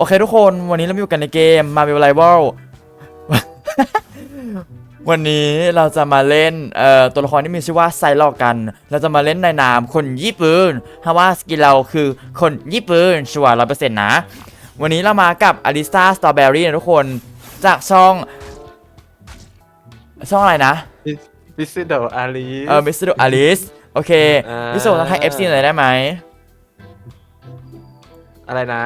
โอเคทุกคนวันนี้เราอยู่กันในเกม Marvel Rival วันนี้เราจะมาเล่นเอ่อตัวละครที่มีชื่อว่าไซลอกกัน เราจะมาเล่นในนามคนญี่ปุ่นเพราะว่าสกิลเราคือคนญี่ปุ่นชัวร์ร้อยเปอร์เซ็นต์นะ วันนี้เรามากับอลิซาสตรอเบอรี่นะทุกคนจากช่อง ช่องอะไรนะวิสิโดอาลีเออมิสเตอร์อลิสโอเคอ่าพี่โซต้องให้ FC หน่อยได้ไหม อะไรนะ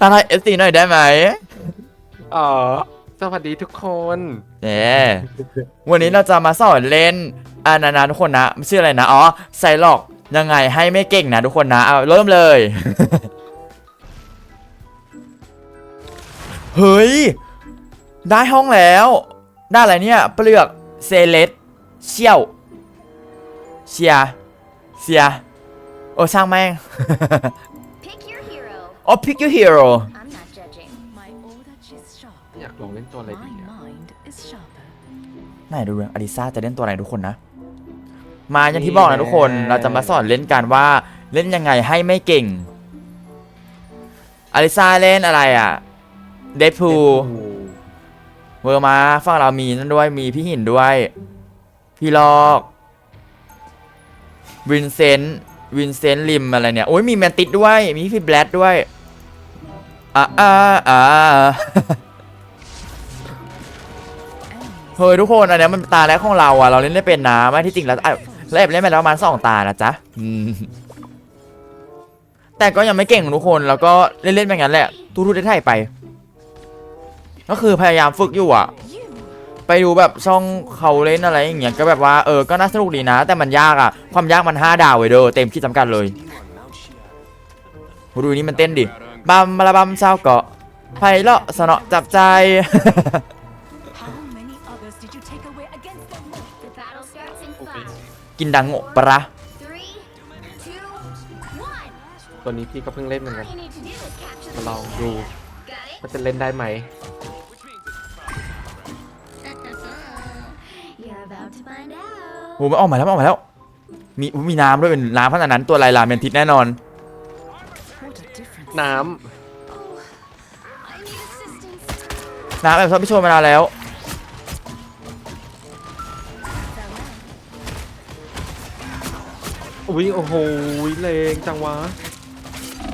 ตั้งให้ FC หน่อยได้ไหมอ๋อ สวัสดีทุกคน เนี่ยวันนี้เราจะมาสอนเล่นอานานาทุกคนนะชื่ออะไรนะ อ๋อไซลอกยังไงให้ไม่เก่งนะทุกคนนะ เอาเริ่มเลย เฮ้ย ได้ห้องแล้ว ได้อะไรเนี่ย เปลือกเซเลสเชี่ยว เชียร์เสียโอ้ช่างแม่ง Pick your hero. อ๋อ pick your hero I'm not judging. My order is sharp. อยากลองเล่นตัวอะไรดี My อะ mind is sharper. ไหนดูเรื่องอลิซาจะเล่นตัวไหนทุกคนนะ มาอย่างที่บอกนะทุกคนเราจะมาสอนเล่นกันว่าเล่นยังไงให้ไม่เก่ง อลิซาเล่นอะไรอะ เด p พูเวอร์มาฝั่งเรามีนั่นด้วยมีพี่หินด้วย พี่ลอกวินเซนต์ วินเซนต์ริมอะไรเนี่ย โอ้ยมีแมนติดด้วย มีพี่แบลดด้วยอ่าอ่าอ่าเฮ้ยทุกคนอันนี้มันตาแรกของเราอะ เราเล่นได้เป็นนะไม่ที่จริงแล้วเราแอบเล่นไปแล้วประมาณสองตานะจ๊ะแต่ก็ยังไม่เก่งทุกคนแล้วก็เล่นๆไปงั้นแหละ ทุกๆได้ถ่ายไป ก็คือพยายามฝึกอยู่อะ ไปดูแบบช่องเขาเล่นอะไรอย่างเงี้ยก็แบบว่าเออก็น่าสนุกดีนะ แต่มันยากอะความยากมัน 5 ดาวเว้ยเด้อเต็มขีดจำกัดเลยดูนี่มันเต้นดิบัมบาลาบัมช้าเกาะไพเราะสนอจับใจ กินดังโงะปะระตัวนี้พี่ก็เพิ่งเล่นเหมือนกันมาลองดูว่าจะเล่นได้ไหม อ้มันออกมาแล้วมันออกมาแล้ว มีอุ๊ยมีน้ำด้วยเป็นน้ำขนาดนั้นตัวลายลาเมนทิสแน่นอน What a difference. น้ I need assistance. น้ำแบบชอบพี่โชว์มานานแล้วำอุ้ยโอ้โหเลงจังวะ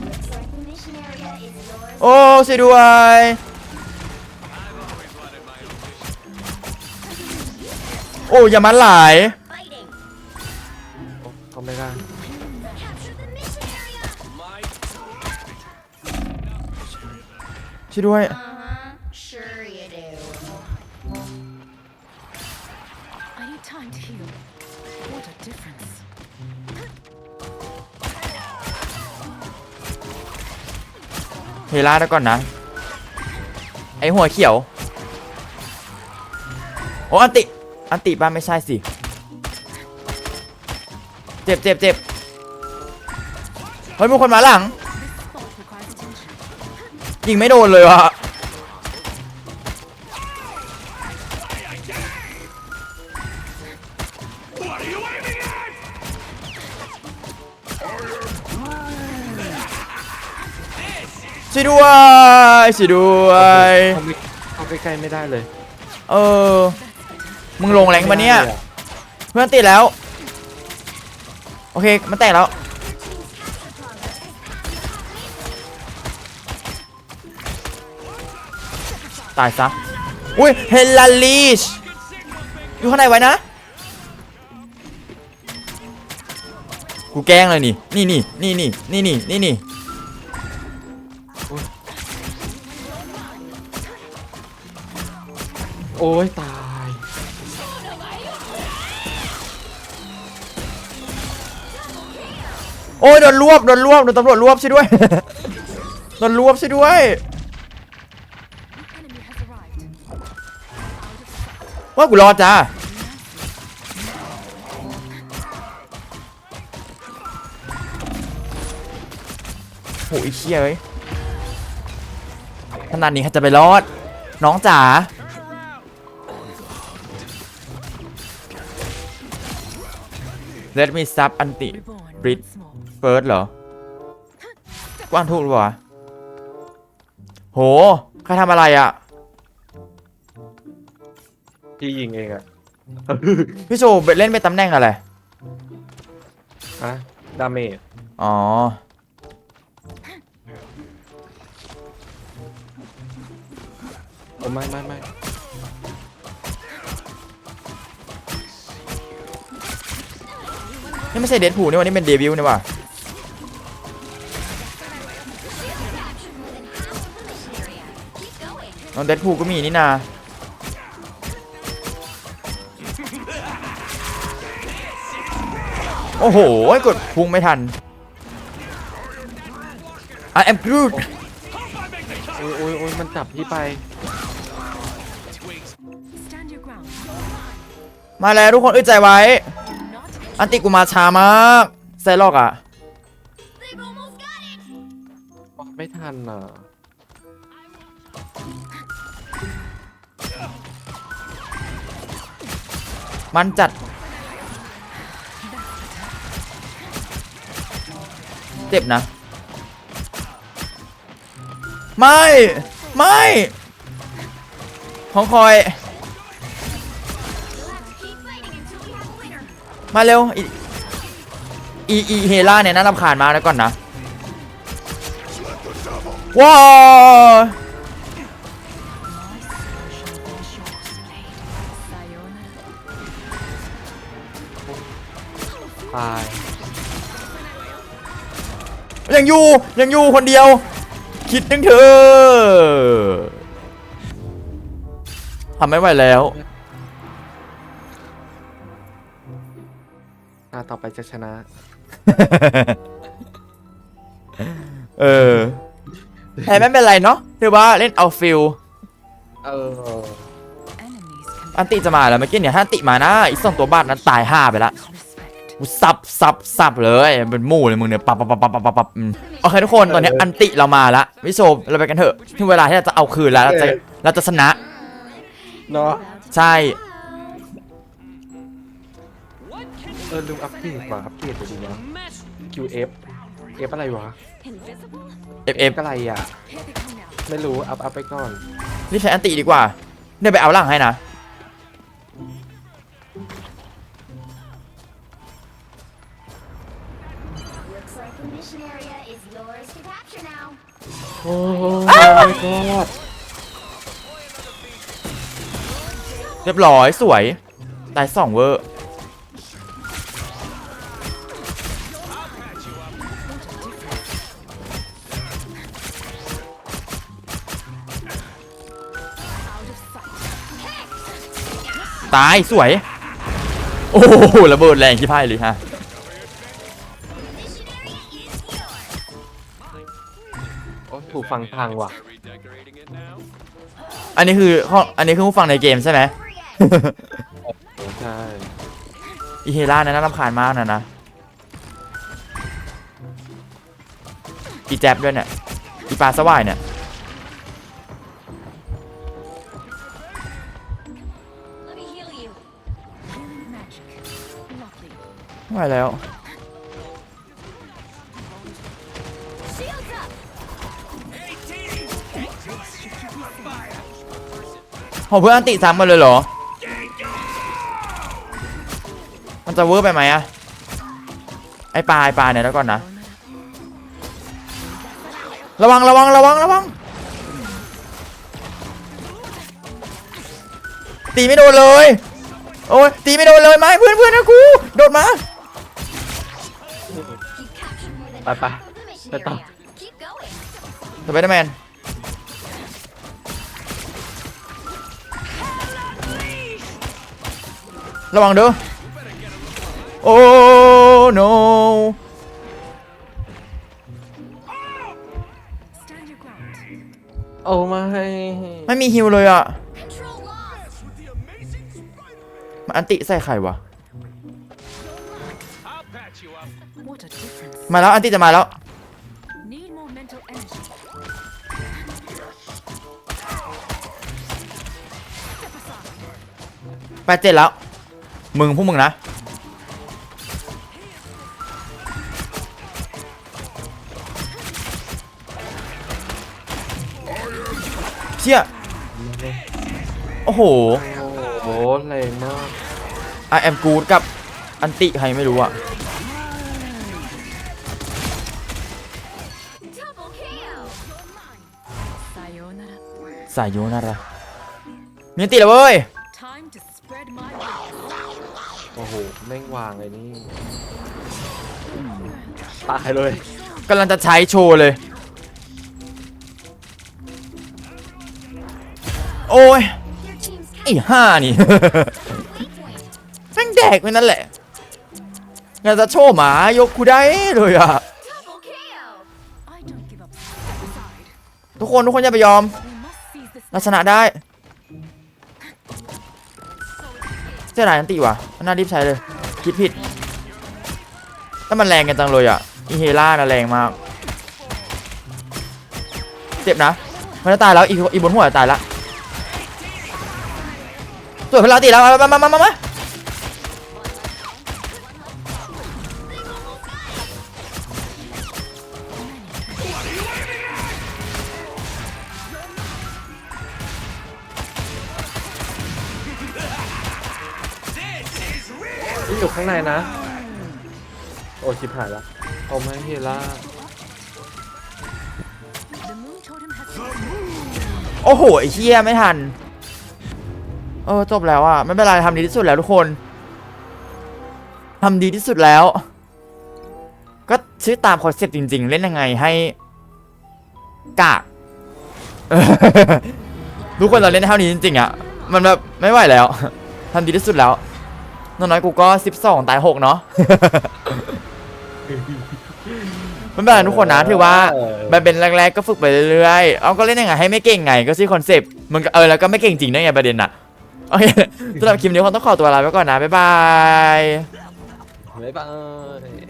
Looks like the mission area is yours. โอ้ช่วยด้วย โอ้อย่ามันหลาย ช่วยด้วย Uh huh. Sure you do. I need time to heal. What a difference. เฮล่าได้ก่อนนะ ไอหัวเขียว โอ้อันติ อันติบ้าไม่ใช่สิ เจ็บเจ็บเจ็บเฮ้ยมีคนมาหลัง ยิงไม่โดนเลยวะช่วยด้วยช่วยด้วยเข้าไม่เข้าใกล้ๆไม่ได้เลย เออ มึงลงแรงปะเนี่ย เพื่อนติดแล้ว โอเค มันแตกแล้ว ตายซะ อุ้ย เฮลาลีช อยู่ข้างในไว้นะ กูแกล้งเลยนี่ นี่นี่นี่นี่นี่นี่นี่นี่โอ้ยตาย โอ้ยโดนรวบโดนรวบโดนตำรวจรวบช่วยด้วย โดนรวบช่วยด้วย ว่ากูรอจ้าโหอีเชียเอ้ยขนาดนี้ใครจะไปรอด น้องจ๋า Let me sub อันติ Reborn Breathe. once more. เฟิร์สเหรอกว้างถูกหรอเปล่าวโห ใครทำอะไรอะ พี่ยิงเองอะพี่โชว์เล่นไปนตำแหน่งอะไรอะดาเมจอ๋อ โอ้ไม่ไม่ไม่นี่ไม่ใช่เดดพูลนี่หว่านี่เป็นเดวิลนี่หว่าน้องเดดพูลก็มีนี่นา โอ้โห กดพุ่งไม่ทัน I am Groot โอ้ยโอ้ยโอ้ยมันจับพี่ไป Stand your ground. มาแล้วทุกคนอึดใจไว้ Not อันติกูมาช้ามากไซลอกอะ They've almost got it! ไม่ทันอะมันจัด เจ็บนะ ไม่ ไม่ของคอย มาเร็วอีอี อีเฮล่าเนี่ยน่ารำคาญมากนะก่อนนะ ว้าวตาย ยังอยู่ยังอยู่คนเดียว คิดนึงเธอทำไม่ไหวแล้วตาต่อไปจะชนะ เออแพ้ไม่เป็นไรเนาะถือว่าเล่นเอาฟิลเออ Enemies can อันติจะมาแล้วเมื่อกี้เนี่ยถ้าอันติมานะอีกสองตัวบ้านนั้นตายห้าไปละ respect. กู สับสับสับเลยเป็นหมู่เลยมึงเนี่ยปับปับปับปับปับปับปับอืมโอเคทุกคนตอนนี้อันติเรามาละวิโซเราไปกันเถอะถึงเวลาที่เราจะเอาคืนแล้วเราจะเราจะชนะเนาะใช่เออลืมอัปเกรดว่ะอัปเกรดไปดีวะ QF F อะไรวะ Invisible? เอฟเอฟอะไรอะ Here they come now. ไม่รู้ อัพอัพไปก่อน รีบใช้อันติดีกว่า เดี๋ยวไปเอาหลังให้นะ mission area is yours to capture now. โอ้ยกอดเรียบร้อยสวย ตายสองเวอร์ ตายสวย โอ้โหระเบิดแรงที่พ่ายเลยฮะ ฟังทางว่ะ อันนี้คือข้ออันนี้คือผู้ฟังในเกมใช่ไหม ใช่อีเฮล่านะน่ารำคาญมากนะนะอีแจ๊บด้วยเนี่ยอีปลาสวายเนี่ย Let me heal you. Healing magic. Lovely. ไม่ไหวแล้ว โหเพื่อนอันติซ้ำมาเลยเหรอ มันจะเวอร์ไปไหมอะไอปลาไอปลาเนี่ยแล้วก่อนนะ ระวังระวังระวังระวัง ตีไม่โดนเลย โอ้ยตีไม่โดนเลยไหมเพื่อนเพื่อนนะกูโดดมา You've captured more than ไปไป half of the mission Let's go. area. Keep going. สไปเดอร์แมน ระวังเด้อ โอ้ no Stand your ground. โอ้ไม่ไม่มีฮิวเลยอะ Control lost! มันอันติใส่ใครวะ What a difference. มาแล้วอันติจะมาแล้ว Need more mental energy. แปดเจ็ดแล้ว มึงพวกมึงนะ Got ชี่ยโอ้โหโอ้โหแรงมาก I am good กับอันติใครไม่รู้อะ Double kill. Sayonara. สายโยนาระมีอันติแล้วเว้ย Time to spread my wings. โอ้โห แม่งวางเลยนี่ ตายเลย กำลังจะใช้โชว์เลย โอ้ย Your team's ไอ้ห่านี่ แม่งแดกไปนั่นแหละอยากจะโชว์หมายกกูได้เลยอะ double kill. I don't give up. Step aside. ทุกคนทุกคนอย่าไปยอม We must seize this. เราชนะได้ สียดายอันติว่ะมันน่ารีบใช้เลย คิดผิด ถ้ามันแรงกันจังเลยอะอีเฮล่าน่ะแรงมาก เจ็บนะมันจะตายแล้วอีอีบนหัวจะตายละสวยพลาตีแล้วมามามามามา ข้างในนะ โอ้ชิบหายละเอาไม่เฮล่าโอ้โหไอ้เชี่ยไม่ทัน เออจบแล้วอะไม่เป็นไรทำดีที่สุดแล้วทุกคนทำดีที่สุดแล้ว ก็ชื่อตามคอนเซ็ปต์จริง ๆ เล่นยังไงให้กาก ทุกคนเราเล่นเท่านี้จริงๆอะมันแบบไม่ไหวแล้วทำดีที่สุดแล้ว น้อยๆกูก็ 12 ตาย 6 เนาะไม่เป็นไรทุกคนนะถือว่ามันเป็นแรกๆก็ฝึกไปเรื่อยๆ เอาก็เล่นยังไงให้ไม่เก่งไงก็ชื่อคอนเซปต์มันก็เออแล้วก็ไม่เก่งจริงด้วยไงประเด็นน่ะโอเคสำหรับคลิปนี้คงต้องขอตัวลาไปก่อนนะ บ๊ายบาย บ๊ายบาย